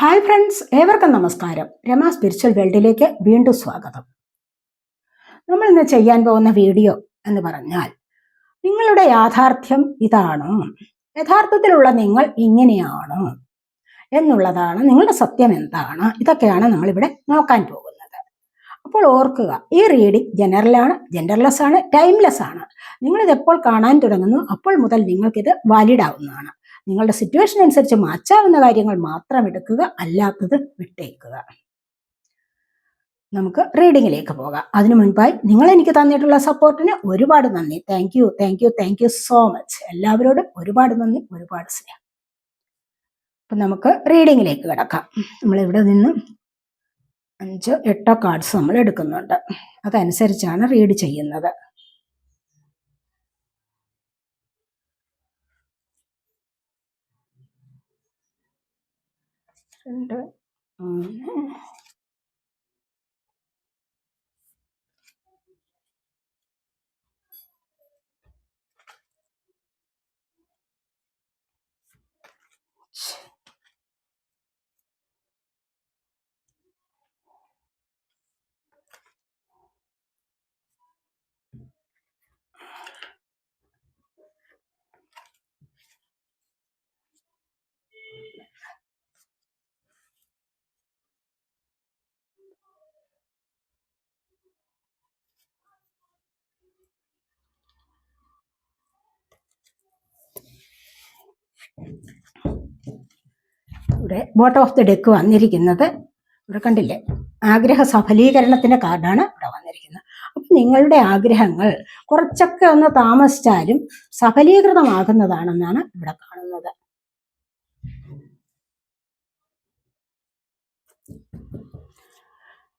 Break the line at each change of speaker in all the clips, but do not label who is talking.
Hi friends ഏവർക്കും നമസ്കാരം. Rama spiritual വേൾഡിലേക്ക് വീണ്ടും സ്വാഗതം. നമ്മൾ ഇന്ന് ചെയ്യാൻ പോകുന്ന വീഡിയോ എന്ന് പറഞ്ഞാൽ നിങ്ങളുടെ യാഥാർത്ഥ്യം ഇതാണ്. യഥാർത്ഥത്തിലുള്ള നിങ്ങൾ ഇങ്ങനെയാണ് എന്നുള്ളതാണ് നിങ്ങളുടെ സത്യം എന്താണ് ഇതൊക്കെയാണ് നമ്മളിവിടെ നോക്കാൻ പോകുന്നത്. അപ്പോൾ ഓർക്കുക ഈ റീഡിംഗ് ജനറലാണ് ജെൻഡർലെസ് ആണ് ടൈംലെസ് ആണ്. നിങ്ങളിത് എപ്പോൾ കാണാൻ തുടങ്ങുന്നു അപ്പോൾ മുതൽ നിങ്ങൾക്കിത് വാലിഡ് ആവുന്നതാണ്. നിങ്ങളുടെ സിറ്റുവേഷൻ അനുസരിച്ച് മാറ്റാവുന്ന കാര്യങ്ങൾ മാത്രം എടുക്കുക അല്ലാത്തത് വിട്ടേക്കുക. നമുക്ക് റീഡിങ്ങിലേക്ക് പോകാം. അതിനു മുൻപായി നിങ്ങൾ എനിക്ക് തന്നിട്ടുള്ള സപ്പോർട്ടിന് ഒരുപാട് നന്ദി. Thank you thank you thank you so much എല്ലാവരോടും ഒരുപാട് നന്ദി ഒരുപാട് സ്നേഹം. അപ്പൊ നമുക്ക് റീഡിങ്ങിലേക്ക് കിടക്കാം. നമ്മൾ ഇവിടെ നിന്ന് അഞ്ചോ എട്ടോ കാർഡ്സ് നമ്മൾ എടുക്കുന്നുണ്ട്. അതനുസരിച്ചാണ് റീഡ് ചെയ്യുന്നത്. രണ്ട് മൂന്ന് ഇവിടെ ബോട്ടം ഓഫ് ദി ഡെക്ക് വന്നിരിക്കുന്നത് ഇവിടെ കണ്ടില്ലേ? ആഗ്രഹ സഫലീകരണത്തിന്റെ കാർഡാണ് ഇവിടെ വന്നിരിക്കുന്നത്. അപ്പം നിങ്ങളുടെ ആഗ്രഹങ്ങൾ കുറച്ചൊക്കെ ഒന്ന് താമസിച്ചാലും സഫലീകൃതമാകുന്നതാണെന്നാണ് ഇവിടെ കാണുന്നത്.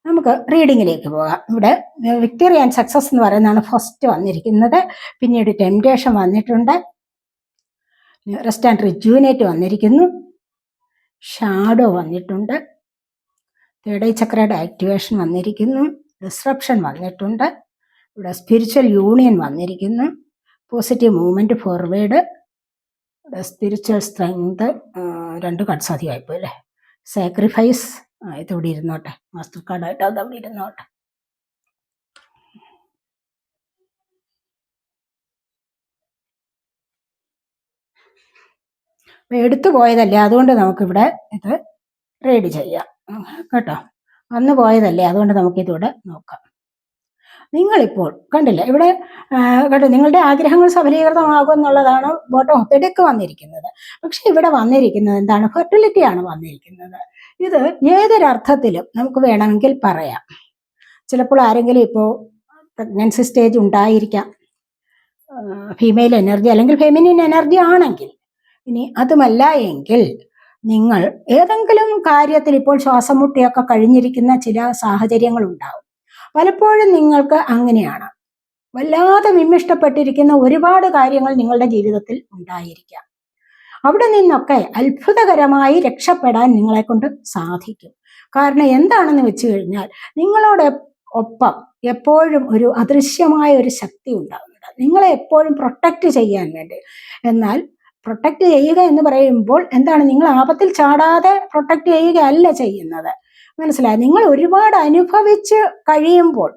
നമുക്ക് റീഡിങ്ങിലേക്ക് പോകാം. ഇവിടെ വിക്ടറി ആൻഡ് സക്സസ് എന്ന് പറയുന്നതാണ് ഫസ്റ്റ് വന്നിരിക്കുന്നത്. പിന്നീട് ടെംപ്റ്റേഷൻ വന്നിട്ടുണ്ട്. റെസ്റ്റ് ആൻഡ് റിജുവിനേറ്റ് വന്നിരിക്കുന്നു. ഷാഡോ വന്നിട്ടുണ്ട്. തേർഡ് ഐ ചക്രയുടെ ആക്ടിവേഷൻ വന്നിരിക്കുന്നു. ഡിസ്ട്രപ്ഷൻ വന്നിട്ടുണ്ട്. ഇവിടെ സ്പിരിച്വൽ യൂണിയൻ വന്നിരിക്കുന്നു. പോസിറ്റീവ് മൂവ്മെന്റ് ഫോർവേഡ് ഇവിടെ സ്പിരിച്വൽ സ്ട്രെങ്ത് രണ്ട് കട്സ് അധികമായിപ്പോയി അല്ലേ സാക്രിഫൈസ് ഇതോടെ ഇരുന്നോട്ടെ. മാസ്റ്റർ കാർഡായിട്ട് അതവിടെ ഇരുന്നോട്ടെ. എടുത്തു പോയതല്ലേ? അതുകൊണ്ട് നമുക്കിവിടെ ഇത് റെഡി ചെയ്യാം. കേട്ടോ? അന്ന് പോയതല്ലേ? അതുകൊണ്ട് നമുക്കിതിവിടെ നോക്കാം. നിങ്ങളിപ്പോൾ കണ്ടില്ല? ഇവിടെ കേട്ടോ നിങ്ങളുടെ ആഗ്രഹങ്ങൾ സഫലീകൃതമാകും എന്നുള്ളതാണ് ബോട്ടം ഓഫ് ദി വന്നിരിക്കുന്നത്. പക്ഷെ ഇവിടെ വന്നിരിക്കുന്നത് എന്താണ്? ഫെർട്ടിലിറ്റി ആണ് വന്നിരിക്കുന്നത്. ഇത് ഏതൊരർത്ഥത്തിലും നമുക്ക് വേണമെങ്കിൽ പറയാം. ചിലപ്പോൾ ആരെങ്കിലും ഇപ്പോൾ പ്രഗ്നൻസി സ്റ്റേജ് ഉണ്ടായിരിക്കാം. ഫീമെയിൽ എനർജി അല്ലെങ്കിൽ ഫെമിനിൻ എനർജി ആണെങ്കിൽ ഇനി അതുമല്ല എങ്കിൽ നിങ്ങൾ ഏതെങ്കിലും കാര്യത്തിൽ ഇപ്പോൾ ശ്വാസം മുട്ടിയൊക്കെ കഴിഞ്ഞിരിക്കുന്ന ചില സാഹചര്യങ്ങൾ ഉണ്ടാവും. പലപ്പോഴും നിങ്ങൾക്ക് അങ്ങനെയാണ്. വല്ലാതെ വിമ്മിഷ്ടപ്പെട്ടിരിക്കുന്ന ഒരുപാട് കാര്യങ്ങൾ നിങ്ങളുടെ ജീവിതത്തിൽ ഉണ്ടായിരിക്കാം. അവിടെ നിന്നൊക്കെ അത്ഭുതകരമായി രക്ഷപ്പെടാൻ നിങ്ങളെ കൊണ്ട് സാധിക്കും. കാരണം എന്താണെന്ന് വെച്ച് കഴിഞ്ഞാൽ നിങ്ങളോട് ഒപ്പം എപ്പോഴും ഒരു അദൃശ്യമായ ഒരു ശക്തി ഉണ്ടാകുന്നുണ്ട് നിങ്ങളെ എപ്പോഴും പ്രൊട്ടക്റ്റ് ചെയ്യാൻ വേണ്ടി. എന്നാൽ പ്രൊട്ടക്റ്റ് ചെയ്യുക എന്ന് പറയുമ്പോൾ എന്താണ്? നിങ്ങൾ ആപത്തിൽ ചാടാതെ പ്രൊട്ടക്റ്റ് ചെയ്യുകയല്ല ചെയ്യുന്നത്. മനസ്സിലായി? നിങ്ങൾ ഒരുപാട് അനുഭവിച്ച് കഴിയുമ്പോൾ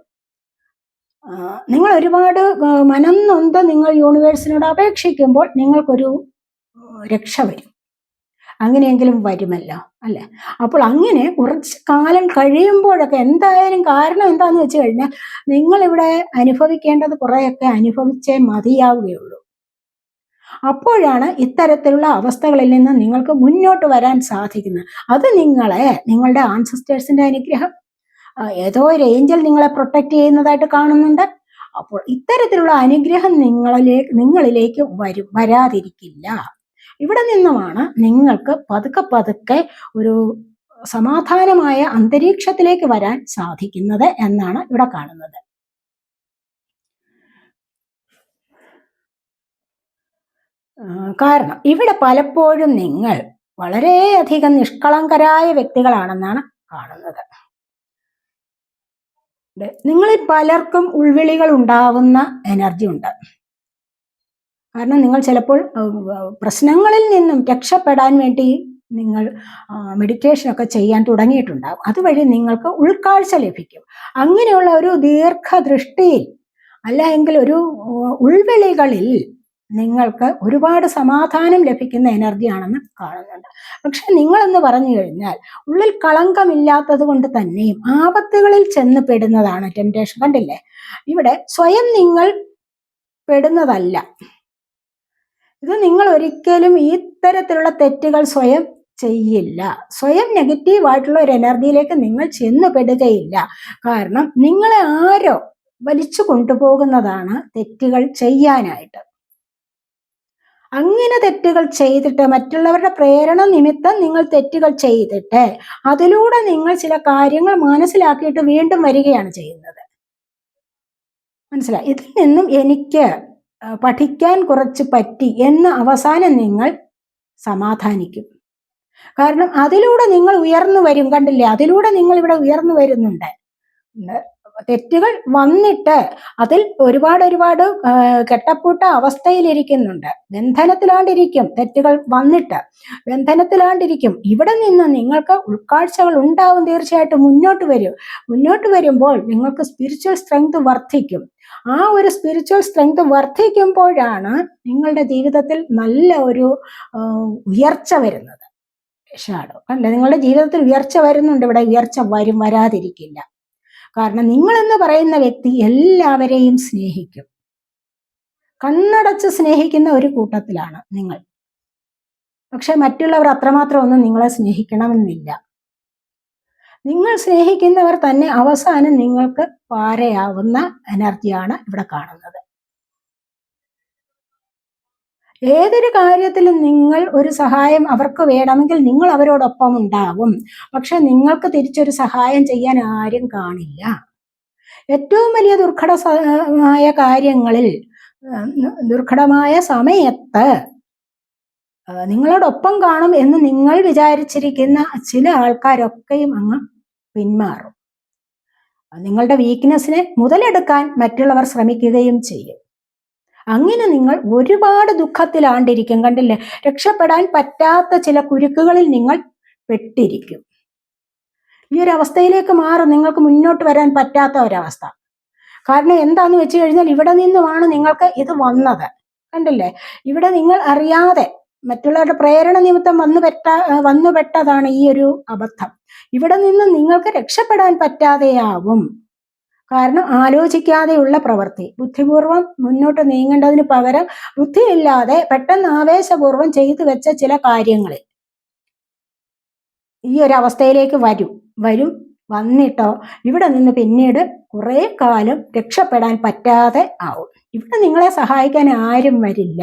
നിങ്ങൾ ഒരുപാട് മനം നൊന്ത് നിങ്ങൾ യൂണിവേഴ്സിനോട് അപേക്ഷിക്കുമ്പോൾ നിങ്ങൾക്കൊരു രക്ഷ വരും. അങ്ങനെയെങ്കിലും വരുമല്ലോ അല്ലെ? അപ്പോൾ അങ്ങനെ കുറച്ച് കാലം കഴിയുമ്പോഴൊക്കെ എന്തായാലും കാരണം എന്താന്ന് വെച്ച് കഴിഞ്ഞാൽ നിങ്ങളിവിടെ അനുഭവിക്കേണ്ടത് കുറേയൊക്കെ അനുഭവിച്ചേ മതിയാവുകയുള്ളൂ. അപ്പോഴാണ് ഇത്തരത്തിലുള്ള അവസ്ഥകളിൽ നിന്ന് നിങ്ങൾക്ക് മുന്നോട്ട് വരാൻ സാധിക്കുന്നത്. അത് നിങ്ങളെ നിങ്ങളുടെ ആൻസിസ്റ്റേഴ്സിന്റെ അനുഗ്രഹം. ഏതോ ഒരു ഏഞ്ചൽ നിങ്ങളെ പ്രൊട്ടക്റ്റ് ചെയ്യുന്നതായിട്ട് കാണുന്നുണ്ട്. അപ്പോൾ ഇത്തരത്തിലുള്ള അനുഗ്രഹം നിങ്ങളിലേക്ക് നിങ്ങളിലേക്ക് വരും വരാതിരിക്കില്ല. ഇവിടെ നിന്നുമാണ് നിങ്ങൾക്ക് പതുക്കെ പതുക്കെ ഒരു സമാധാനമായ അന്തരീക്ഷത്തിലേക്ക് വരാൻ സാധിക്കുന്നത് എന്നാണ് ഇവിടെ കാണുന്നത്. കാരണം ഇവിടെ പലപ്പോഴും നിങ്ങൾ വളരെയധികം നിഷ്കളങ്കരായ വ്യക്തികളാണെന്നാണ് കാണുന്നത്. നിങ്ങളിൽ പലർക്കും ഉൾവിളികൾ ഉണ്ടാവുന്ന എനർജി ഉണ്ട്. കാരണം നിങ്ങൾ ചിലപ്പോൾ പ്രശ്നങ്ങളിൽ നിന്നും രക്ഷപ്പെടാൻ വേണ്ടി നിങ്ങൾ മെഡിറ്റേഷൻ ഒക്കെ ചെയ്യാൻ തുടങ്ങിയിട്ടുണ്ടാകും അതുവഴി നിങ്ങൾക്ക് ഉൾക്കാഴ്ച ലഭിക്കും. അങ്ങനെയുള്ള ഒരു ദീർഘദൃഷ്ടിയിൽ അല്ല എങ്കിൽ ഒരു ഉൾവിളികളിൽ നിങ്ങൾക്ക് ഒരുപാട് സമാധാനം ലഭിക്കുന്ന എനർജിയാണെന്ന് കാണുന്നുണ്ട്. പക്ഷെ നിങ്ങളെന്ന് പറഞ്ഞു കഴിഞ്ഞാൽ ഉള്ളിൽ കളങ്കമില്ലാത്തത് കൊണ്ട് തന്നെയും ആപത്തുകളിൽ ചെന്ന് പെടുന്നതാണ് ടെംപ്ടേഷൻ കണ്ടില്ലേ? ഇവിടെ സ്വയം നിങ്ങൾ പെടുന്നതല്ല. ഇത് നിങ്ങൾ ഒരിക്കലും ഈ തരത്തിലുള്ള തെറ്റുകൾ സ്വയം ചെയ്യില്ല. സ്വയം നെഗറ്റീവായിട്ടുള്ള ഒരു എനർജിയിലേക്ക് നിങ്ങൾ ചെന്നുപെടുകയില്ല കാരണം നിങ്ങളെ ആരോ വലിച്ചു കൊണ്ടുപോകുന്നതാണ് തെറ്റുകൾ ചെയ്യാനായിട്ട്. അങ്ങനെ തെറ്റുകൾ ചെയ്തിട്ട് മറ്റുള്ളവരുടെ പ്രേരണ നിമിത്തം നിങ്ങൾ തെറ്റുകൾ ചെയ്തിട്ട് അതിലൂടെ നിങ്ങൾ ചില കാര്യങ്ങൾ മനസ്സിലാക്കിയിട്ട് വീണ്ടും വരികയാണ് ചെയ്യുന്നത്. മനസ്സിലായി? ഇതിൽ നിന്നും എനിക്ക് പഠിക്കാൻ കുറച്ച് പറ്റി എന്ന് അവസാനം നിങ്ങൾ സമാധാനിക്കും. കാരണം അതിലൂടെ നിങ്ങൾ ഉയർന്നു വരും. കണ്ടില്ലേ? അതിലൂടെ നിങ്ങൾ ഇവിടെ ഉയർന്നു വരുന്നുണ്ട്. തെറ്റുകൾ വന്നിട്ട് അതിൽ ഒരുപാട് ഒരുപാട് കെട്ടപ്പൂട്ട അവസ്ഥയിലിരിക്കുന്നുണ്ട്. ബന്ധനത്തിലാണ്ടിരിക്കും തെറ്റുകൾ വന്നിട്ട്. ബന്ധനത്തിലാണ്ടിരിക്കും. ഇവിടെ നിന്ന് നിങ്ങൾക്ക് ഉൾക്കാഴ്ചകൾ ഉണ്ടാവും തീർച്ചയായിട്ടും മുന്നോട്ട് വരും. മുന്നോട്ട് വരുമ്പോൾ നിങ്ങൾക്ക് സ്പിരിച്വൽ സ്ട്രെങ്ത് വർദ്ധിക്കും. ആ ഒരു സ്പിരിച്വൽ സ്ട്രെങ്ത് വർദ്ധിക്കുമ്പോഴാണ് നിങ്ങളുടെ ജീവിതത്തിൽ നല്ല ഒരു ഉയർച്ച വരുന്നത്. ഷാഡോ. അല്ല? നിങ്ങളുടെ ജീവിതത്തിൽ ഉയർച്ച വരുന്നുണ്ട്. ഇവിടെ ഉയർച്ച വരും വരാതിരിക്കില്ല. കാരണം നിങ്ങൾ എന്ന് പറയുന്ന വ്യക്തി എല്ലാവരെയും സ്നേഹിക്കും. കണ്ണടച്ച് സ്നേഹിക്കുന്ന ഒരു കൂട്ടത്തിലാണ് നിങ്ങൾ. പക്ഷെ മറ്റുള്ളവർ അത്രമാത്രം ഒന്നും നിങ്ങളെ സ്നേഹിക്കണമെന്നില്ല. നിങ്ങൾ സ്നേഹിക്കുന്നവർ തന്നെ അവസാനം നിങ്ങൾക്ക് പാരയാവുന്ന എനർജിയാണ് ഇവിടെ കാണുന്നത്. ഏതൊരു കാര്യത്തിലും നിങ്ങൾ ഒരു സഹായം അവർക്ക് വേണമെങ്കിൽ നിങ്ങൾ അവരോടൊപ്പം ഉണ്ടാകും പക്ഷെ നിങ്ങൾക്ക് തിരിച്ചൊരു സഹായം ചെയ്യാൻ ആരും കാണില്ല. ഏറ്റവും വലിയ ദുർഘടമായ കാര്യങ്ങളിൽ ദുർഘടമായ സമയത്ത് നിങ്ങളോടൊപ്പം കാണും എന്ന് നിങ്ങൾ വിചാരിച്ചിരിക്കുന്ന ചില ആൾക്കാരൊക്കെയും അങ്ങ് പിന്മാറും. നിങ്ങളുടെ വീക്ക്നെസ്സിനെ മുതലെടുക്കാൻ മറ്റുള്ളവർ ശ്രമിക്കുകയും ചെയ്യും. അങ്ങനെ നിങ്ങൾ ഒരുപാട് ദുഃഖത്തിലാണ്ടിരിക്കും കണ്ടില്ലേ? രക്ഷപ്പെടാൻ പറ്റാത്ത ചില കുരുക്കുകളിൽ നിങ്ങൾ പെട്ടിരിക്കും. ഈ ഒരു അവസ്ഥയിലേക്ക് മാറും. നിങ്ങൾക്ക് മുന്നോട്ട് വരാൻ പറ്റാത്ത ഒരവസ്ഥ. കാരണം എന്താന്ന് വെച്ച് കഴിഞ്ഞാൽ ഇവിടെ നിന്നുമാണ് നിങ്ങൾക്ക് ഇത് വന്നത്. കണ്ടില്ലേ? ഇവിടെ നിങ്ങൾ അറിയാതെ മറ്റുള്ളവരുടെ പ്രേരണ നിമിത്തം വന്നു പെട്ട വന്നു പെട്ടതാണ് ഈ ഒരു അബദ്ധം. ഇവിടെ നിന്ന് നിങ്ങൾക്ക് രക്ഷപ്പെടാൻ പറ്റാതെയാവും. കാരണം ആലോചിക്കാതെയുള്ള പ്രവൃത്തി. ബുദ്ധിപൂർവം മുന്നോട്ട് നീങ്ങേണ്ടതിന് പകരം ബുദ്ധിയില്ലാതെ പെട്ടെന്ന് ആവേശപൂർവം ചെയ്തു വെച്ച ചില കാര്യങ്ങൾ. ഈ ഒരു അവസ്ഥയിലേക്ക് വരും. വരും. വന്നിട്ടോ ഇവിടെ നിന്ന് പിന്നീട് കുറെ കാലം രക്ഷപ്പെടാൻ പറ്റാതെ ആവും. ഇവിടെ നിങ്ങളെ സഹായിക്കാൻ ആരും വരില്ല.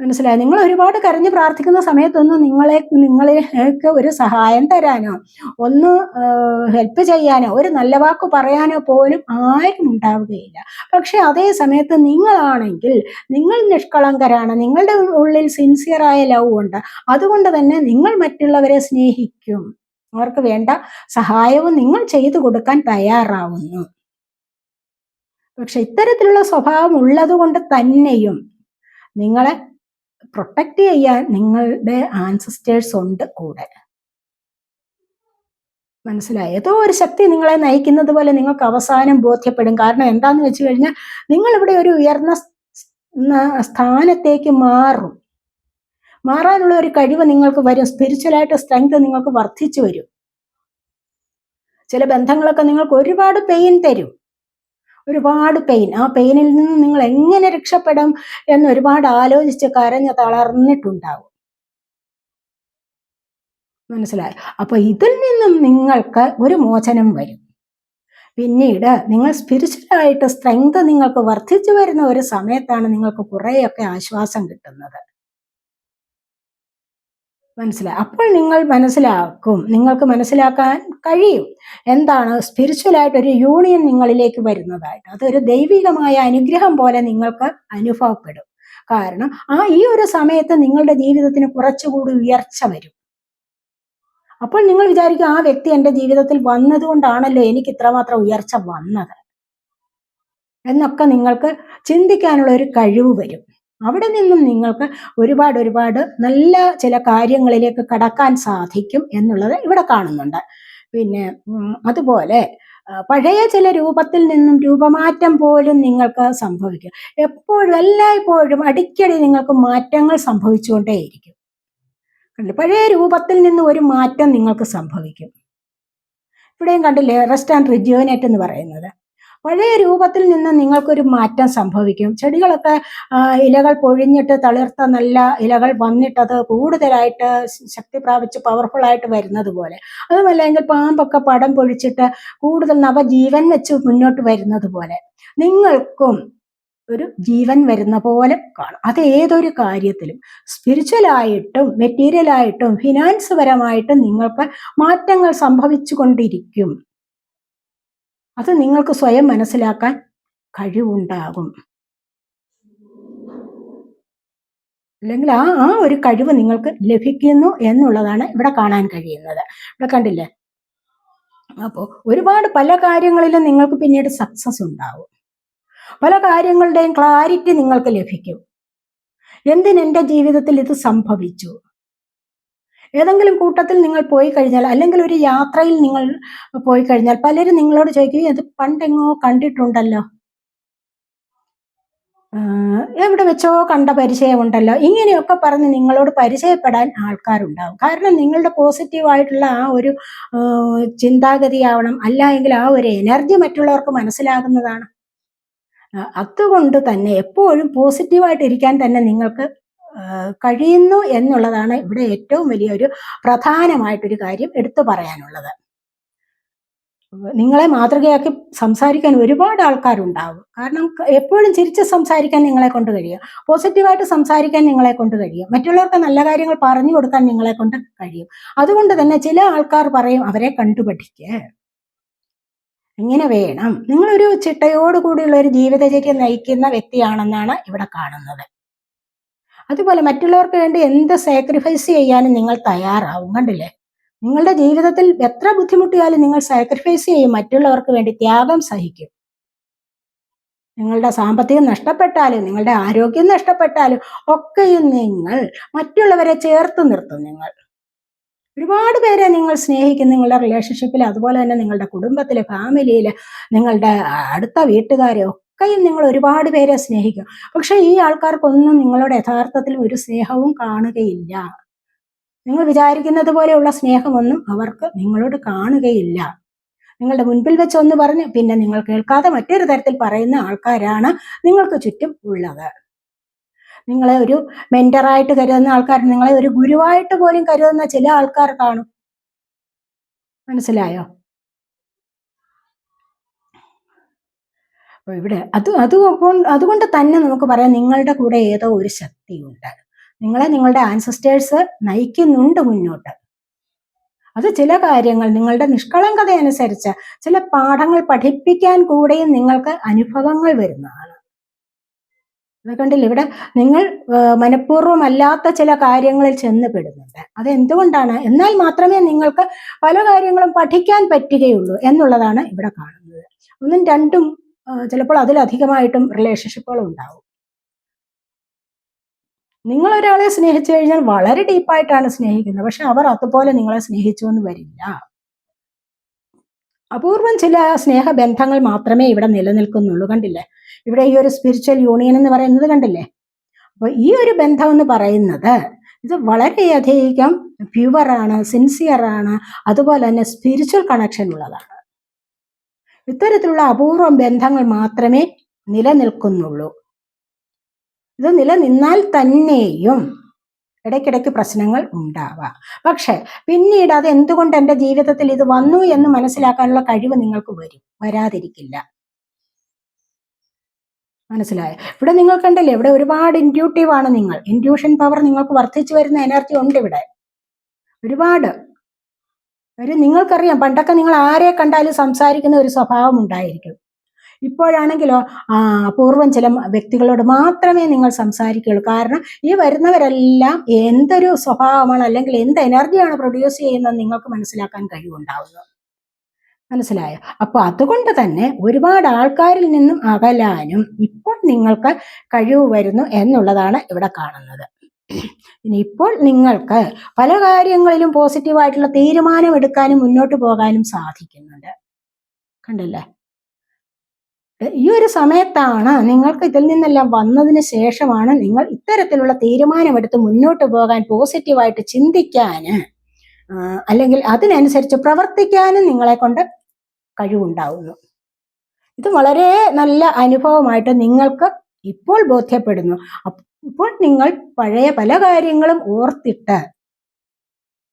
മനസ്സിലായി? നിങ്ങൾ ഒരുപാട് കരഞ്ഞു പ്രാർത്ഥിക്കുന്ന സമയത്തൊന്നും നിങ്ങളെ നിങ്ങളേക്ക് ഒരു സഹായം തരാനോ ഒന്ന് ഹെൽപ്പ് ചെയ്യാനോ ഒരു നല്ല വാക്ക് പറയാനോ പോലും ആരും ഉണ്ടാവുകയില്ല. പക്ഷെ അതേ സമയത്ത് നിങ്ങളാണെങ്കിൽ നിങ്ങൾ നിഷ്കളങ്കരാണ് നിങ്ങളുടെ ഉള്ളിൽ സിൻസിയറായ ലവ് ഉണ്ട്. അതുകൊണ്ട് തന്നെ നിങ്ങൾ മറ്റുള്ളവരെ സ്നേഹിക്കും. അവർക്ക് വേണ്ട സഹായവും നിങ്ങൾ ചെയ്തു കൊടുക്കാൻ തയ്യാറാവുന്നു. പക്ഷെ ഇത്തരത്തിലുള്ള സ്വഭാവം ഉള്ളത് കൊണ്ട് തന്നെയും നിങ്ങളെ പ്രൊട്ടക്റ്റ് ചെയ്യാൻ നിങ്ങളുടെ ആൻസസ്റ്റേഴ്സ് ഉണ്ട് കൂടെ. മനസ്സിലായി? ഏതോ ഒരു ശക്തി നിങ്ങളെ നയിക്കുന്നത് പോലെ നിങ്ങൾക്ക് അവസാനം ബോധ്യപ്പെടും. കാരണം എന്താന്ന് വെച്ച് കഴിഞ്ഞാൽ നിങ്ങൾ ഇവിടെ ഒരു ഉയർന്ന സ്ഥാനത്തേക്ക് മാറും. മാറാനുള്ള ഒരു കഴിവ് നിങ്ങൾക്ക് വരും. സ്പിരിച്വലായിട്ട് സ്ട്രെങ്ത് നിങ്ങൾക്ക് വർദ്ധിച്ചു വരും. ചില ബന്ധങ്ങളൊക്കെ നിങ്ങൾക്ക് ഒരുപാട് പെയിൻ തരും. ഒരുപാട് പെയിൻ ആ പെയിനിൽ നിന്ന് നിങ്ങൾ എങ്ങനെ രക്ഷപ്പെടും എന്ന് ഒരുപാട് ആലോചിച്ച് കരഞ്ഞ് തളർന്നിട്ടുണ്ടാവും. മനസ്സിലായി? അപ്പൊ ഇതിൽ നിന്നും നിങ്ങൾക്ക് ഒരു മോചനം വരും. പിന്നീട് നിങ്ങൾ സ്പിരിച്വലായിട്ട് സ്ട്രെങ്ത് നിങ്ങൾക്ക് വർദ്ധിച്ചു വരുന്ന ഒരു സമയത്താണ് നിങ്ങൾക്ക് കുറേയൊക്കെ ആശ്വാസം കിട്ടുന്നത്. മനസ്സിലായി അപ്പോൾ നിങ്ങൾ മനസ്സിലാക്കും. നിങ്ങൾക്ക് മനസ്സിലാക്കാൻ കഴിയും. എന്താണ്? സ്പിരിച്വലായിട്ട് ഒരു യൂണിയൻ നിങ്ങളിലേക്ക് വരുന്നതായിട്ട്. അതൊരു ദൈവികമായ അനുഗ്രഹം പോലെ നിങ്ങൾക്ക് അനുഭവപ്പെടും. കാരണം ആ ഈ ഒരു സമയത്ത് നിങ്ങളുടെ ജീവിതത്തിന് കുറച്ചുകൂടി ഉയർച്ച വരും. അപ്പോൾ നിങ്ങൾ വിചാരിക്കും ആ വ്യക്തി എന്റെ ജീവിതത്തിൽ വന്നതുകൊണ്ടാണല്ലോ എനിക്ക് ഇത്രമാത്രം ഉയർച്ച വന്നത്. എന്നൊക്കെ നിങ്ങൾക്ക് ചിന്തിക്കാനുള്ള ഒരു കഴിവ് വരും. അവിടെ നിന്നും നിങ്ങൾക്ക് ഒരുപാട് ഒരുപാട് നല്ല ചില കാര്യങ്ങളിലേക്ക് കടക്കാൻ സാധിക്കും എന്നുള്ളത് ഇവിടെ കാണുന്നുണ്ട്. പിന്നെ അതുപോലെ പഴയ ചില രൂപത്തിൽ നിന്നും രൂപമാറ്റം പോലും നിങ്ങൾക്ക് സംഭവിക്കും. എപ്പോഴും എല്ലായ്പ്പോഴും അടിക്കടി നിങ്ങൾക്ക് മാറ്റങ്ങൾ സംഭവിച്ചുകൊണ്ടേയിരിക്കും? പഴയ രൂപത്തിൽ നിന്ന് ഒരു മാറ്റം നിങ്ങൾക്ക് സംഭവിക്കും. ഇവിടെയും കണ്ടില്ലേ? റെസ്റ്റ് ആൻഡ് റിജ്യൂനേറ്റ് എന്ന് പറയുന്നത്. പഴയ രൂപത്തിൽ നിന്ന് നിങ്ങൾക്കൊരു മാറ്റം സംഭവിക്കും. ചെടികളൊക്കെ ഇലകൾ പൊഴിഞ്ഞിട്ട് തളിർത്ത നല്ല ഇലകൾ വന്നിട്ട് അത് കൂടുതലായിട്ട് ശക്തി പ്രാപിച്ച് ആയിട്ട് വരുന്നത് പോലെ അതുമല്ലെങ്കിൽ പാമ്പൊക്കെ പടം പൊഴിച്ചിട്ട് കൂടുതൽ നവജീവൻ വെച്ച് മുന്നോട്ട് വരുന്നത് പോലെ നിങ്ങൾക്കും ഒരു ജീവൻ വരുന്ന പോലെ കാണും. അത് ഏതൊരു കാര്യത്തിലും സ്പിരിച്വലായിട്ടും മെറ്റീരിയലായിട്ടും ഫിനാൻസ് പരമായിട്ടും നിങ്ങൾക്ക് മാറ്റങ്ങൾ സംഭവിച്ചു കൊണ്ടിരിക്കും. അത് നിങ്ങൾക്ക് സ്വയം മനസ്സിലാക്കാൻ കഴിവുണ്ടാകും. അല്ലെങ്കിൽ ആ ആ ഒരു കഴിവ് നിങ്ങൾക്ക് ലഭിക്കുന്നു എന്നുള്ളതാണ് ഇവിടെ കാണാൻ കഴിയുന്നത്. ഇവിടെ കണ്ടില്ലേ? അപ്പോൾ ഒരുപാട് പല കാര്യങ്ങളിലും നിങ്ങൾക്ക് പിന്നീട് സക്സസ് ഉണ്ടാവും. പല കാര്യങ്ങളുടെയും ക്ലാരിറ്റി നിങ്ങൾക്ക് ലഭിക്കും. എന്തിന് ജീവിതത്തിൽ ഇത് സംഭവിച്ചു? ഏതെങ്കിലും കൂട്ടത്തിൽ നിങ്ങൾ പോയി കഴിഞ്ഞാൽ അല്ലെങ്കിൽ ഒരു യാത്രയിൽ നിങ്ങൾ പോയി കഴിഞ്ഞാൽ പലരും നിങ്ങളോട് ചോദിക്കും ഇത് പണ്ടെങ്ങോ കണ്ടിട്ടുണ്ടല്ലോ? എവിടെ വെച്ചോ കണ്ട പരിചയമുണ്ടല്ലോ? ഇങ്ങനെയൊക്കെ പറഞ്ഞ് നിങ്ങളോട് പരിചയപ്പെടാൻ ആൾക്കാരുണ്ടാവും. കാരണം നിങ്ങളുടെ പോസിറ്റീവായിട്ടുള്ള ആ ഒരു ചിന്താഗതിയാവണം. അല്ല എങ്കിൽ ആ ഒരു എനർജി മറ്റുള്ളവർക്ക് മനസ്സിലാകുന്നതാണ്. അതുകൊണ്ട് തന്നെ എപ്പോഴും പോസിറ്റീവായിട്ട് ഇരിക്കാൻ തന്നെ നിങ്ങൾക്ക് കഴിയുന്നു എന്നുള്ളതാണ് ഇവിടെ ഏറ്റവും വലിയൊരു പ്രധാനമായിട്ടൊരു കാര്യം എടുത്തു പറയാനുള്ളത്. നിങ്ങളെ മാതൃകയാക്കി സംസാരിക്കാൻ ഒരുപാട് ആൾക്കാരുണ്ടാവും. കാരണം എപ്പോഴും ചിരിച്ച് സംസാരിക്കാൻ നിങ്ങളെ കൊണ്ട് കഴിയും. പോസിറ്റീവായിട്ട് സംസാരിക്കാൻ നിങ്ങളെ കൊണ്ട് കഴിയും. മറ്റുള്ളവർക്ക് നല്ല കാര്യങ്ങൾ പറഞ്ഞു കൊടുക്കാൻ നിങ്ങളെ കൊണ്ട് കഴിയും. അതുകൊണ്ട് തന്നെ ചില ആൾക്കാർ പറയും അവരെ കണ്ടുപഠിക്കേ. ഇങ്ങനെ വേണം. നിങ്ങളൊരു ചിട്ടയോട് കൂടിയുള്ള ഒരു ജീവിതചര്യ നയിക്കുന്ന വ്യക്തിയാണെന്നാണ് ഇവിടെ കാണുന്നത്. അതുപോലെ മറ്റുള്ളവർക്ക് വേണ്ടി എന്ത് സാക്രിഫൈസ് ചെയ്യാനും നിങ്ങൾ തയ്യാറാവും കണ്ടില്ലേ? നിങ്ങളുടെ ജീവിതത്തിൽ എത്ര ബുദ്ധിമുട്ടിയാലും നിങ്ങൾ സാക്രിഫൈസ് ചെയ്യും മറ്റുള്ളവർക്ക് വേണ്ടി ത്യാഗം സഹിക്കും. നിങ്ങളുടെ സാമ്പത്തികം നഷ്ടപ്പെട്ടാലും നിങ്ങളുടെ ആരോഗ്യം നഷ്ടപ്പെട്ടാലും ഒക്കെയും നിങ്ങൾ മറ്റുള്ളവരെ ചേർത്ത് നിർത്തും നിങ്ങൾ. ഒരുപാട് പേരെ നിങ്ങൾ സ്നേഹിക്കും നിങ്ങളുടെ റിലേഷൻഷിപ്പിൽ അതുപോലെ തന്നെ നിങ്ങളുടെ കുടുംബത്തിൽ ഫാമിലിയിൽ നിങ്ങളുടെ അടുത്ത വീട്ടുകാരെ ഒക്കെയും നിങ്ങൾ ഒരുപാട് പേരെ സ്നേഹിക്കും പക്ഷെ ഈ ആൾക്കാർക്കൊന്നും നിങ്ങളുടെ യഥാർത്ഥത്തിൽ ഒരു സ്നേഹവും കാണുകയില്ല. നിങ്ങൾ വിചാരിക്കുന്നത് പോലെയുള്ള സ്നേഹമൊന്നും അവർക്ക് നിങ്ങളോട് കാണുകയില്ല. നിങ്ങളുടെ മുൻപിൽ വെച്ച് ഒന്ന് പറഞ്ഞ് പിന്നെ നിങ്ങൾ കേൾക്കാതെ മറ്റൊരു തരത്തിൽ പറയുന്ന ആൾക്കാരാണ് നിങ്ങൾക്ക് ചുറ്റും ഉള്ളത്. നിങ്ങളെ ഒരു മെന്ററായിട്ട് കരുതുന്ന ആൾക്കാർ നിങ്ങളെ ഒരു ഗുരുവായിട്ട് പോലും കരുതുന്ന ചില ആൾക്കാർ കാണും. മനസ്സിലായോ? അപ്പൊ ഇവിടെ അത് അതുകൊണ്ട് അതുകൊണ്ട് തന്നെ നമുക്ക് പറയാം നിങ്ങളുടെ കൂടെ ഏതോ ഒരു ശക്തിയുണ്ട്. നിങ്ങളെ നിങ്ങളുടെ ആൻസസ്റ്റേഴ്സ് നയിക്കുന്നുണ്ട് മുന്നോട്ട്. അത് ചില കാര്യങ്ങൾ നിങ്ങളുടെ നിഷ്കളങ്കത അനുസരിച്ച് ചില പാഠങ്ങൾ പഠിപ്പിക്കാൻ കൂടെയും നിങ്ങൾക്ക് അനുഭവങ്ങൾ വരുന്നതാണ്. കണ്ടില്ല ഇവിടെ നിങ്ങൾ മനഃപൂർവമല്ലാത്ത ചില കാര്യങ്ങളിൽ ചെന്ന് പെടുന്നുണ്ട്. അത് എന്തുകൊണ്ടാണ് എന്നാൽ മാത്രമേ നിങ്ങൾക്ക് പല കാര്യങ്ങളും പഠിക്കാൻ പറ്റുകയുള്ളൂ എന്നുള്ളതാണ് ഇവിടെ കാണുന്നത്. ഒന്നും രണ്ടും ചിലപ്പോൾ അതിലധികമായിട്ടും റിലേഷൻഷിപ്പുകൾ ഉണ്ടാവും നിങ്ങൾ ഒരാളെ സ്നേഹിച്ചു കഴിഞ്ഞാൽ വളരെ ഡീപ്പായിട്ടാണ് സ്നേഹിക്കുന്നത്. പക്ഷെ അവർ അതുപോലെ നിങ്ങളെ സ്നേഹിച്ചു എന്ന് വരില്ല. അപൂർവം ചില സ്നേഹബന്ധങ്ങൾ മാത്രമേ ഇവിടെ നിലനിൽക്കുന്നുള്ളൂ. കണ്ടില്ലേ? ഇവിടെ ഈ ഒരു സ്പിരിച്വൽ യൂണിയൻ എന്ന് പറയുന്നത് കണ്ടില്ലേ? അപ്പൊ ഈ ഒരു ബന്ധം എന്ന് പറയുന്നത് ഇത് വളരെയധികം പ്യുവറാണ് സിൻസിയറാണ് അതുപോലെ തന്നെ സ്പിരിച്വൽ കണക്ഷൻ ഉള്ളതാണ്. ഇത്തരത്തിലുള്ള അപൂർവം ബന്ധങ്ങൾ മാത്രമേ നിലനിൽക്കുന്നുള്ളൂ. ഇത് നിലനിന്നാൽ തന്നെയും ഇടയ്ക്കിടയ്ക്ക് പ്രശ്നങ്ങൾ ഉണ്ടാവാം. പക്ഷെ പിന്നീട് അത് എന്തുകൊണ്ട് എന്റെ ജീവിതത്തിൽ ഇത് വന്നു എന്ന് മനസ്സിലാക്കാനുള്ള കഴിവ് നിങ്ങൾക്ക് വരും വരാതിരിക്കില്ല. മനസ്സിലായ? ഇവിടെ നിങ്ങൾ കണ്ടല്ലേ ഇവിടെ ഒരുപാട് ഇൻഡ്യൂട്ടീവ് ആണ് നിങ്ങൾ. ഇൻഡ്യൂഷൻ പവർ നിങ്ങൾക്ക് വർദ്ധിച്ചു വരുന്ന എനർജി ഉണ്ട് ഇവിടെ. ഒരുപാട് ഒരു നിങ്ങൾക്കറിയാം പണ്ടൊക്കെ നിങ്ങൾ ആരെ കണ്ടാലും സംസാരിക്കുന്ന ഒരു സ്വഭാവം ഉണ്ടായിരിക്കും. ഇപ്പോഴാണെങ്കിലോ അപൂർവം ചില വ്യക്തികളോട് മാത്രമേ നിങ്ങൾ സംസാരിക്കുകയുള്ളൂ. കാരണം ഈ വരുന്നവരെല്ലാം എന്തൊരു സ്വഭാവമാണ് അല്ലെങ്കിൽ എന്ത് എനർജിയാണ് പ്രൊഡ്യൂസ് ചെയ്യുന്നത് നിങ്ങൾക്ക് മനസ്സിലാക്കാൻ കഴിവുണ്ടാവുന്നത് മനസ്സിലായോ? അപ്പൊ അതുകൊണ്ട് തന്നെ ഒരുപാട് ആൾക്കാരിൽ നിന്നും അകലാനും ഇപ്പോൾ നിങ്ങൾക്ക് കഴിവ് വരുന്നു എന്നുള്ളതാണ് ഇവിടെ കാണുന്നത്. ഇനി ഇപ്പോൾ നിങ്ങൾക്ക് പല കാര്യങ്ങളിലും പോസിറ്റീവായിട്ടുള്ള തീരുമാനം എടുക്കാനും മുന്നോട്ട് പോകാനും സാധിക്കുന്നുണ്ട്. കണ്ടല്ലേ? ഈ ഒരു സമയത്താണ് നിങ്ങൾക്ക് ഇതിൽ നിന്നെല്ലാം വന്നതിന് ശേഷമാണ് നിങ്ങൾ ഇത്തരത്തിലുള്ള തീരുമാനമെടുത്ത് മുന്നോട്ട് പോകാൻ പോസിറ്റീവായിട്ട് ചിന്തിക്കാന് അല്ലെങ്കിൽ അതിനനുസരിച്ച് പ്രവർത്തിക്കാനും നിങ്ങളെ കൊണ്ട് കഴിവുണ്ടാവുന്നു. ഇത് വളരെ നല്ല അനുഭവമായിട്ട് നിങ്ങൾക്ക് ഇപ്പോൾ ബോധ്യപ്പെടുന്നു. ഇപ്പോൾ നിങ്ങൾ പഴയ പല കാര്യങ്ങളും ഓർത്തിട്ട്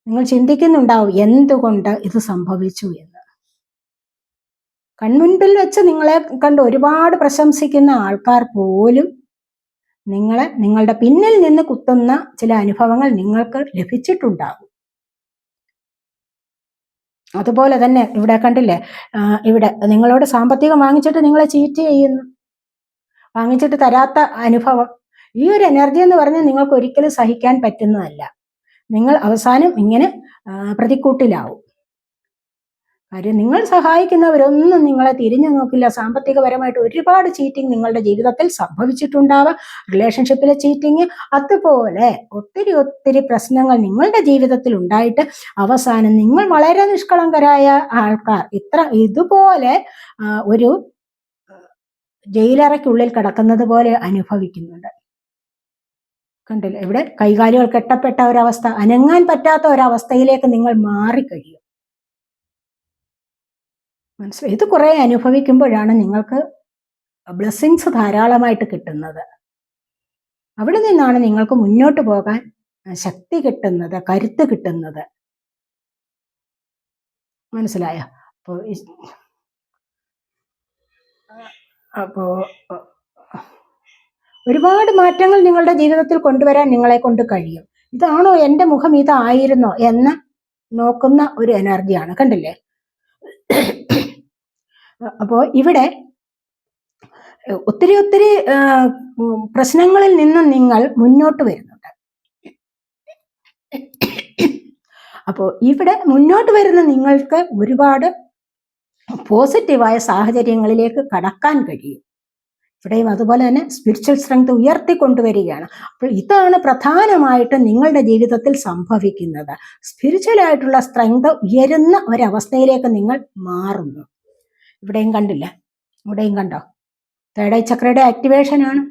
നിങ്ങൾ ചിന്തിക്കുന്നുണ്ടാവും എന്തുകൊണ്ട് ഇത് സംഭവിച്ചു എന്ന്. കൺമുൻപിൽ വെച്ച് നിങ്ങളെ കണ്ട് ഒരുപാട് പ്രശംസിക്കുന്ന ആൾക്കാർ പോലും നിങ്ങളെ നിങ്ങളുടെ പിന്നിൽ നിന്ന് കുത്തുന്ന ചില അനുഭവങ്ങൾ നിങ്ങൾക്ക് ലഭിച്ചിട്ടുണ്ടാകും. അതുപോലെ തന്നെ ഇവിടെ കണ്ടില്ലേ ഇവിടെ നിങ്ങളോട് സാമ്പത്തികം വാങ്ങിച്ചിട്ട് നിങ്ങളെ ചീറ്റ് ചെയ്യുന്നു. വാങ്ങിച്ചിട്ട് തരാത്ത അനുഭവം. ഈ ഒരു എനർജി എന്ന് പറഞ്ഞാൽ നിങ്ങൾക്ക് ഒരിക്കലും സഹിക്കാൻ പറ്റുന്നതല്ല. നിങ്ങൾ അവസാനം ഇങ്ങനെ പ്രതിക്കൂട്ടിലാവും. കാര്യം നിങ്ങൾ സഹായിക്കുന്നവരൊന്നും നിങ്ങളെ തിരിഞ്ഞു നോക്കില്ല. സാമ്പത്തികപരമായിട്ട് ഒരുപാട് ചീറ്റിംഗ് നിങ്ങളുടെ ജീവിതത്തിൽ സംഭവിച്ചിട്ടുണ്ടാവാം. റിലേഷൻഷിപ്പിലെ ചീറ്റിംഗ് അതുപോലെ ഒത്തിരി ഒത്തിരി പ്രശ്നങ്ങൾ നിങ്ങളുടെ ജീവിതത്തിൽ ഉണ്ടായിട്ട് അവസാനം നിങ്ങൾ വളരെ നിഷ്കളങ്കരായ ആൾക്കാർ. ഇത്ര ഇതുപോലെ ഒരു ജയിലറയ്ക്കുള്ളിൽ കിടക്കുന്നത് പോലെ അനുഭവിക്കുന്നുണ്ട്. കണ്ടില്ലേ? ഇവിടെ കൈകാലുകൾ കെട്ടപ്പെട്ട ഒരവസ്ഥ അനങ്ങാൻ പറ്റാത്ത ഒരവസ്ഥയിലേക്ക് നിങ്ങൾ മാറിക്കഴിയും. മനസ്സിലായി? ഇത് കുറെ അനുഭവിക്കുമ്പോഴാണ് നിങ്ങൾക്ക് ബ്ലെസ്സിങ്സ് ധാരാളമായിട്ട് കിട്ടുന്നത്. അവിടെ നിന്നാണ് നിങ്ങൾക്ക് മുന്നോട്ട് പോകാൻ ശക്തി കിട്ടുന്നത് കരുത്ത് കിട്ടുന്നത്. മനസ്സിലായോ? അപ്പോൾ അപ്പോ ഒരുപാട് മാറ്റങ്ങൾ നിങ്ങളുടെ ജീവിതത്തിൽ കൊണ്ടുവരാൻ നിങ്ങളെ കൊണ്ട് കഴിയും. ഇതാണോ എന്റെ മുഖം? ഇതായിരുന്നോ? എന്ന് നോക്കുന്ന ഒരു എനർജിയാണ്. കണ്ടില്ലേ? അപ്പോൾ ഇവിടെ ഒത്തിരി ഒത്തിരി പ്രശ്നങ്ങളിൽ നിന്നും നിങ്ങൾ മുന്നോട്ട് വരുന്നുണ്ട്. അപ്പോൾ ഇവിടെ മുന്നോട്ട് വരുന്ന നിങ്ങൾക്ക് ഒരുപാട് പോസിറ്റീവായ സാഹചര്യങ്ങളിലേക്ക് കടക്കാൻ കഴിയും. ഇവിടെയും അതുപോലെ തന്നെ സ്പിരിച്വൽ സ്ട്രെങ്ത് ഉയർത്തിക്കൊണ്ടുവരികയാണ് അപ്പോൾ ഇതാണ് പ്രധാനമായിട്ടും നിങ്ങളുടെ ജീവിതത്തിൽ സംഭവിക്കുന്നത്. സ്പിരിച്വലായിട്ടുള്ള സ്ട്രെങ്ത് ഉയരുന്ന ഒരവസ്ഥയിലേക്ക് നിങ്ങൾ മാറുന്നു. ഇവിടെയും കണ്ടില്ല? ഇവിടെയും കണ്ടോ? തേർഡ് ഐ ചക്രയുടെ ആക്ടിവേഷൻ ആണ്.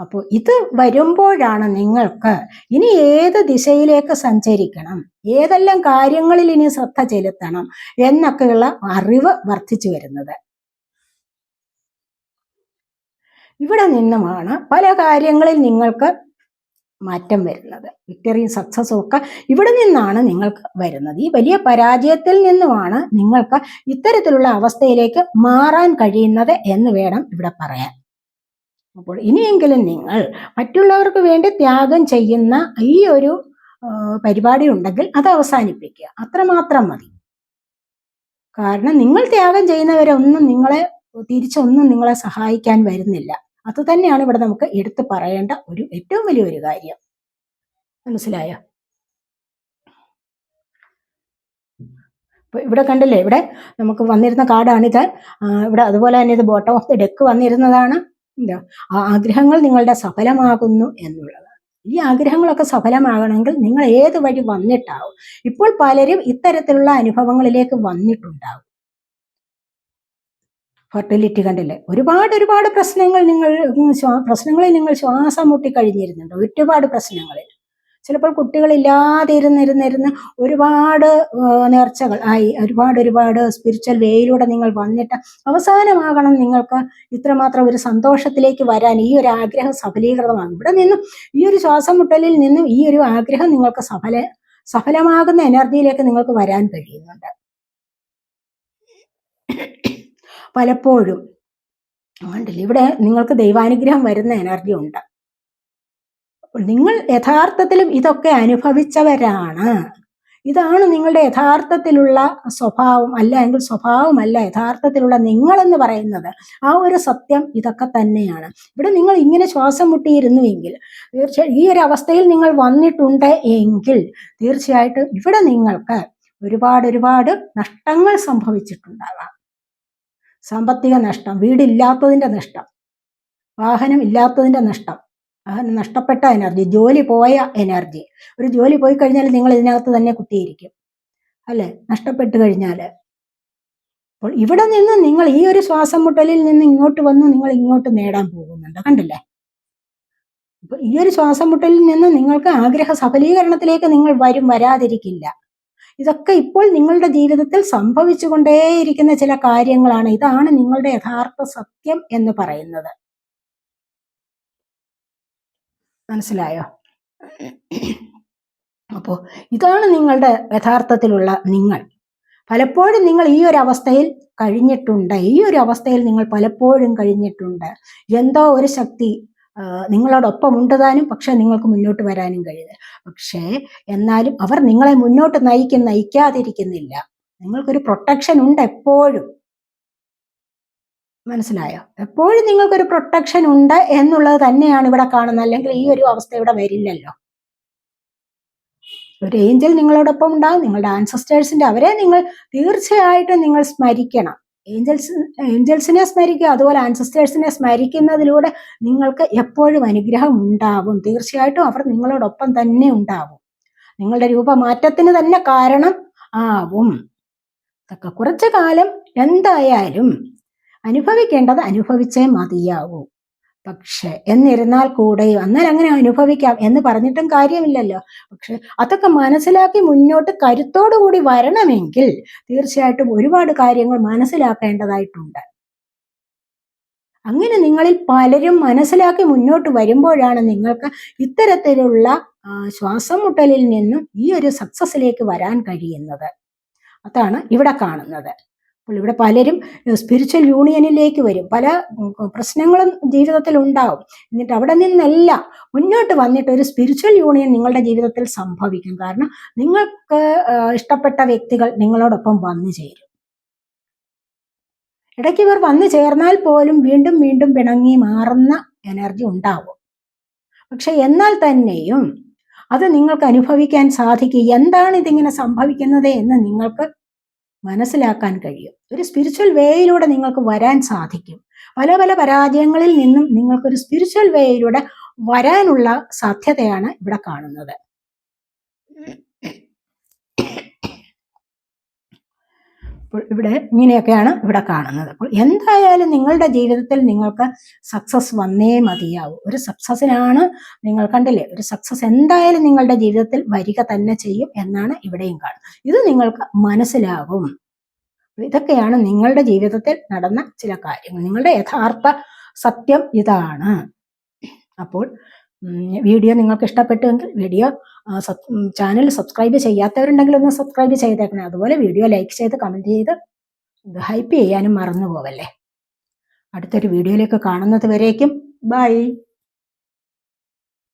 അപ്പോൾ ഇത് വരുമ്പോഴാണ് നിങ്ങൾക്ക് ഇനി ഏത് ദിശയിലേക്ക് സഞ്ചരിക്കണം? ഏതെല്ലാം കാര്യങ്ങളിൽ ഇനി ശ്രദ്ധ ചെലുത്തണം? എന്നൊക്കെയുള്ള അറിവ് വർദ്ധിച്ചു വരുന്നത്. ഇവിടെ നിന്നുമാണ് പല കാര്യങ്ങളിൽ നിങ്ങൾക്ക് മാറ്റം വരുന്നത്. വിക്ടറിയും സക്സസും ഒക്കെ ഇവിടെ നിന്നാണ് നിങ്ങൾക്ക് വരുന്നത്. ഈ വലിയ പരാജയത്തിൽ നിന്നുമാണ് നിങ്ങൾക്ക് ഇത്തരത്തിലുള്ള അവസ്ഥയിലേക്ക് മാറാൻ കഴിയുന്നത് എന്ന് വേണം ഇവിടെ പറയാൻ. അപ്പോൾ ഇനിയെങ്കിലും നിങ്ങൾ മറ്റുള്ളവർക്ക് വേണ്ടി ത്യാഗം ചെയ്യുന്ന ഈ ഒരു പരിപാടി ഉണ്ടെങ്കിൽ അത് അവസാനിപ്പിക്കുക. അത്രമാത്രം മതി. കാരണം നിങ്ങൾ ത്യാഗം ചെയ്യുന്നവരെ ഒന്നും നിങ്ങളെ തിരിച്ചൊന്നും നിങ്ങളെ സഹായിക്കാൻ വരുന്നില്ല. അത് തന്നെയാണ് ഇവിടെ നമുക്ക് എടുത്തു പറയേണ്ട ഒരു ഏറ്റവും വലിയൊരു കാര്യം. മനസ്സിലായോ? ഇവിടെ കണ്ടില്ലേ ഇവിടെ നമുക്ക് വന്നിരുന്ന കാർഡാണിത് ആ, ഇവിടെ അതുപോലെ തന്നെ ഇത് ബോട്ടം ഓഫ് ദി ഡെക്ക് വന്നിരുന്നതാണ്. എന്താ ആഗ്രഹങ്ങൾ നിങ്ങളുടെ സഫലമാകുന്നു എന്നുള്ളത്. ഈ ആഗ്രഹങ്ങളൊക്കെ സഫലമാകണമെങ്കിൽ നിങ്ങൾ ഏത് വഴി വന്നിട്ടാവും? ഇപ്പോൾ പലരും ഇത്തരത്തിലുള്ള അനുഭവങ്ങളിലേക്ക് വന്നിട്ടുണ്ടാവും. ഫെർട്ടിലിറ്റി കണ്ടില്ലേ? ഒരുപാട് ഒരുപാട് പ്രശ്നങ്ങൾ നിങ്ങൾ പ്രശ്നങ്ങളിൽ നിങ്ങൾ ശ്വാസം മുട്ടി കഴിഞ്ഞിരുന്നുണ്ട്. ഒരുപാട് പ്രശ്നങ്ങളിൽ. ചിലപ്പോൾ കുട്ടികളില്ലാതെ ഇരുന്നിരുന്നിരുന്ന് ഒരുപാട് നേർച്ചകൾ ആയി ഒരുപാട് ഒരുപാട് സ്പിരിച്വൽ വേയിലൂടെ നിങ്ങൾ വന്നിട്ട് അവസാനമാകണം നിങ്ങൾക്ക് ഇത്രമാത്രം ഒരു സന്തോഷത്തിലേക്ക് വരാൻ. ഈ ഒരു ആഗ്രഹം സഫലീകൃതമാകും ഇവിടെ നിന്നും ഈ ഒരു ശ്വാസം മുട്ടലിൽ നിന്നും ഈ ഒരു ആഗ്രഹം നിങ്ങൾക്ക് സഫല സഫലമാകുന്ന എനർജിയിലേക്ക് നിങ്ങൾക്ക് വരാൻ കഴിയുന്നുണ്ട്. പലപ്പോഴും. ഉണ്ടല്ലോ ഇവിടെ നിങ്ങൾക്ക് ദൈവാനുഗ്രഹം വരുന്ന എനർജി ഉണ്ട്. നിങ്ങൾ യഥാർത്ഥത്തിലും ഇതൊക്കെ അനുഭവിച്ചവരാണ്. ഇതാണ് നിങ്ങളുടെ യഥാർത്ഥത്തിലുള്ള സ്വഭാവം അല്ല എങ്കിൽ സ്വഭാവമല്ല യഥാർത്ഥത്തിലുള്ള നിങ്ങളെന്ന് പറയുന്നത്. ആ ഒരു സത്യം ഇതൊക്കെ തന്നെയാണ്. ഇവിടെ നിങ്ങൾ ഇങ്ങനെ ശ്വാസം മുട്ടിയിരുന്നുവെങ്കിൽ തീർച്ചയായും ഈ ഒരു അവസ്ഥയിൽ നിങ്ങൾ വന്നിട്ടുണ്ട് എങ്കിൽ തീർച്ചയായിട്ടും ഇവിടെ നിങ്ങൾക്ക് ഒരുപാട് ഒരുപാട് നഷ്ടങ്ങൾ സംഭവിച്ചിട്ടുണ്ടാകാം സാമ്പത്തിക നഷ്ടം വീടില്ലാത്തതിന്റെ നഷ്ടം വാഹനം ഇല്ലാത്തതിന്റെ നഷ്ടം വാഹനം നഷ്ടപ്പെട്ട എനർജി ജോലി പോയ എനർജി. ഒരു ജോലി പോയി കഴിഞ്ഞാൽ നിങ്ങൾ ഇതിനകത്ത് തന്നെ കുത്തിയിരിക്കും. അല്ലേ? നഷ്ടപ്പെട്ട് കഴിഞ്ഞാൽ അപ്പോൾ ഇവിടെ നിന്ന് നിങ്ങൾ ഈ ഒരു ശ്വാസം മുട്ടലിൽ നിന്ന് ഇങ്ങോട്ട് വന്ന് നിങ്ങൾ ഇങ്ങോട്ട് നേടാൻ പോകുന്നുണ്ട്. കണ്ടില്ലേ? അപ്പൊ ഈ ഒരു ശ്വാസം മുട്ടലിൽ നിന്ന് നിങ്ങൾക്ക് ആഗ്രഹ സഫലീകരണത്തിലേക്ക് നിങ്ങൾ വരും വരാതിരിക്കില്ല. ഇതൊക്കെ ഇപ്പോൾ നിങ്ങളുടെ ജീവിതത്തിൽ സംഭവിച്ചുകൊണ്ടേയിരിക്കുന്ന ചില കാര്യങ്ങളാണ്. ഇതാണ് നിങ്ങളുടെ യഥാർത്ഥ സത്യം എന്ന് പറയുന്നത്. മനസ്സിലായോ? അപ്പോൾ ഇതാണ് നിങ്ങളുടെ യഥാർത്ഥത്തിലുള്ള നിങ്ങൾ. പലപ്പോഴും നിങ്ങൾ ഈ ഒരു അവസ്ഥയിൽ കഴിഞ്ഞിട്ടുണ്ട്. ഈ ഒരു അവസ്ഥയിൽ നിങ്ങൾ പലപ്പോഴും കഴിഞ്ഞിട്ടുണ്ട്. എന്തോ ഒരു ശക്തി നിങ്ങളോടൊപ്പം ഉണ്ട് താനും പക്ഷെ നിങ്ങൾക്ക് മുന്നോട്ട് വരാനും കഴിയുന്നത് പക്ഷേ എന്നാലും അവർ നിങ്ങളെ മുന്നോട്ട് നയിക്കും നയിക്കാതിരിക്കുന്നില്ല. നിങ്ങൾക്കൊരു പ്രൊട്ടക്ഷൻ ഉണ്ട് എപ്പോഴും. മനസ്സിലായോ? എപ്പോഴും നിങ്ങൾക്കൊരു പ്രൊട്ടക്ഷൻ ഉണ്ട് എന്നുള്ളത് തന്നെയാണ് ഇവിടെ കാണുന്നത്. അല്ലെങ്കിൽ ഈ ഒരു അവസ്ഥ ഇവിടെ വരില്ലല്ലോ. ഒരു ഏഞ്ചൽ നിങ്ങളോടൊപ്പം ഉണ്ടാകും നിങ്ങളുടെ ആൻസസ്റ്റേഴ്സിന്റെ അവരെ നിങ്ങൾ തീർച്ചയായിട്ടും നിങ്ങൾ സ്മരിക്കണം. ഏഞ്ചൽസ് ഏഞ്ചൽസിനെ സ്മരിക്കുക അതുപോലെ ആൻസസ്റ്റേഴ്സിനെ സ്മരിക്കുന്നതിലൂടെ നിങ്ങൾക്ക് എപ്പോഴും അനുഗ്രഹം ഉണ്ടാവും. തീർച്ചയായിട്ടും അവർ നിങ്ങളോടൊപ്പം തന്നെ ഉണ്ടാവും. നിങ്ങളുടെ രൂപമാറ്റത്തിന് തന്നെ കാരണം ആവും. കുറച്ചു കാലം എന്തായാലും അനുഭവിക്കേണ്ടത് അനുഭവിച്ചേ മതിയാവൂ. പക്ഷെ എന്നിരുന്നാൽ കൂടെയും അന്നേരം അങ്ങനെ അനുഭവിക്കാം എന്ന് പറഞ്ഞിട്ടും കാര്യമില്ലല്ലോ. പക്ഷെ അതൊക്കെ മനസ്സിലാക്കി മുന്നോട്ട് കരുത്തോടുകൂടി വരണമെങ്കിൽ തീർച്ചയായിട്ടും ഒരുപാട് കാര്യങ്ങൾ മനസ്സിലാക്കേണ്ടതായിട്ടുണ്ട്. അങ്ങനെ നിങ്ങളിൽ പലരും മനസ്സിലാക്കി മുന്നോട്ട് വരുമ്പോഴാണ് നിങ്ങൾക്ക് ഇത്തരത്തിലുള്ള ശ്വാസം മുട്ടലിൽ നിന്നും ഈ ഒരു സക്സസിലേക്ക് വരാൻ കഴിയുന്നത്. അതാണ് ഇവിടെ കാണുന്നത്. അപ്പോൾ ഇവിടെ പലരും സ്പിരിച്വൽ യൂണിയനിലേക്ക് വരും. പല പ്രശ്നങ്ങളും ജീവിതത്തിൽ ഉണ്ടാവും. എന്നിട്ട് അവിടെ നിന്നല്ല മുന്നോട്ട് വന്നിട്ട് ഒരു സ്പിരിച്വൽ യൂണിയൻ നിങ്ങളുടെ ജീവിതത്തിൽ സംഭവിക്കും. കാരണം നിങ്ങൾക്ക് ഇഷ്ടപ്പെട്ട വ്യക്തികൾ നിങ്ങളോടൊപ്പം വന്നു ചേരും. ഇടയ്ക്ക് ഇവർ വന്നു ചേർന്നാൽ പോലും വീണ്ടും വീണ്ടും പിണങ്ങി മാറുന്ന എനർജി ഉണ്ടാവും. പക്ഷെ എന്നാൽ തന്നെയും അത് നിങ്ങൾക്ക് അനുഭവിക്കാൻ സാധിക്കും. എന്താണ് ഇതിങ്ങനെ സംഭവിക്കുന്നത് എന്ന് നിങ്ങൾക്ക് മനസ്സിലാക്കാൻ കഴിയും. ഒരു സ്പിരിച്വൽ വേയിലൂടെ നിങ്ങൾക്ക് വരാൻ സാധിക്കും. പല പല പരാജയങ്ങളിൽ നിന്നും നിങ്ങൾക്കൊരു സ്പിരിച്വൽ വേയിലൂടെ വരാനുള്ള സാധ്യതയാണ് ഇവിടെ കാണുന്നത്. അപ്പോൾ ഇവിടെ ഇങ്ങനെയൊക്കെയാണ് ഇവിടെ കാണുന്നത്. അപ്പോൾ എന്തായാലും നിങ്ങളുടെ ജീവിതത്തിൽ നിങ്ങൾക്ക് സക്സസ് വന്നേ മതിയാവൂ. ഒരു സക്സസിനാണ് നിങ്ങൾ കണ്ടില്ലേ? ഒരു സക്സസ് എന്തായാലും നിങ്ങളുടെ ജീവിതത്തിൽ വരിക തന്നെ ചെയ്യും എന്നാണ് ഇവിടെയും കാണുന്നത്. ഇത് നിങ്ങൾക്ക് മനസ്സിലാകും ഇതൊക്കെയാണ് നിങ്ങളുടെ ജീവിതത്തിൽ നടന്ന ചില കാര്യങ്ങൾ. നിങ്ങളുടെ യഥാർത്ഥ സത്യം ഇതാണ്. അപ്പോൾ വീഡിയോ നിങ്ങൾക്ക് ഇഷ്ടപ്പെട്ടുവെങ്കിൽ വീഡിയോ ചാനൽ സബ്സ്ക്രൈബ് ചെയ്യാത്തവരുണ്ടെങ്കിൽ ഒന്ന് സബ്സ്ക്രൈബ് ചെയ്തേക്കണേ. അതുപോലെ വീഡിയോ ലൈക്ക് ചെയ്ത് കമന്റ് ചെയ്ത് ഹൈപ്പ് ചെയ്യാനും മറന്നു പോവല്ലേ അടുത്തൊരു വീഡിയോയിലേക്ക് കാണുന്നത് വരേക്കും. ബൈ